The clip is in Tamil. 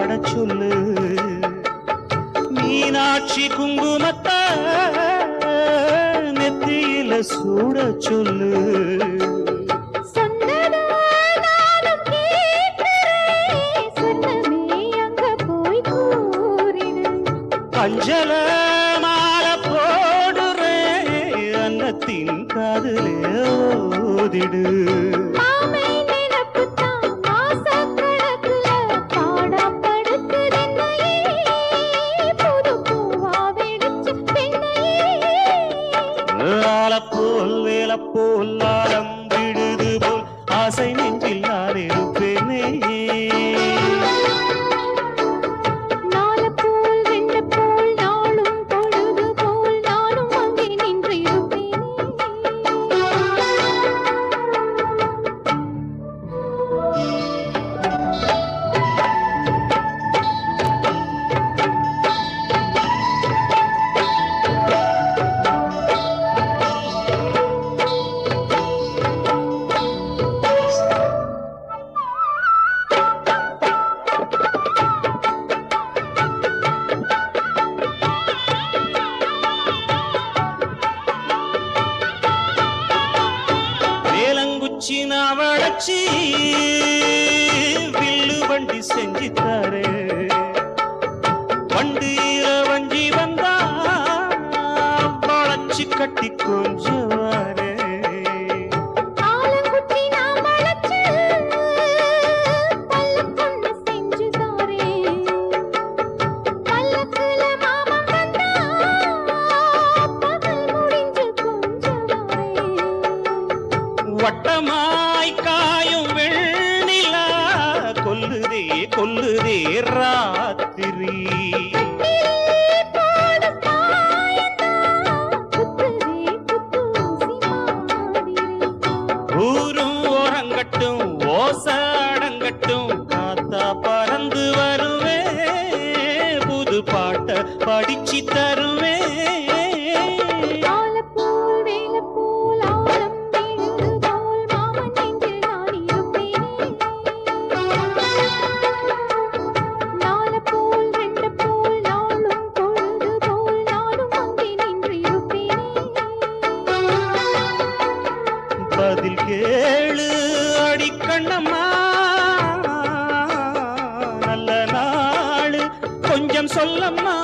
பாடச் சொல்லு. மீனாட்சி குங்குமத்த நெத்தியில சூடச் சொல்லு. அஞ்சல மாலை போடுறேன். அன்னத்தின் காதலே ஓதிடு. போல் ஆழம் விடுது போல் ஆசை நெஞ்சில் அரைச்சி வில்லு வண்டி செஞ்சு தரே. வண்டியில வஞ்சி வந்தா வளச்சி கட்டி கொஞ்சம் வட்டமாய் காயும் வெண்ணிலா. கொல்லுதே கொல்லுதே ரா మంగళమ్మ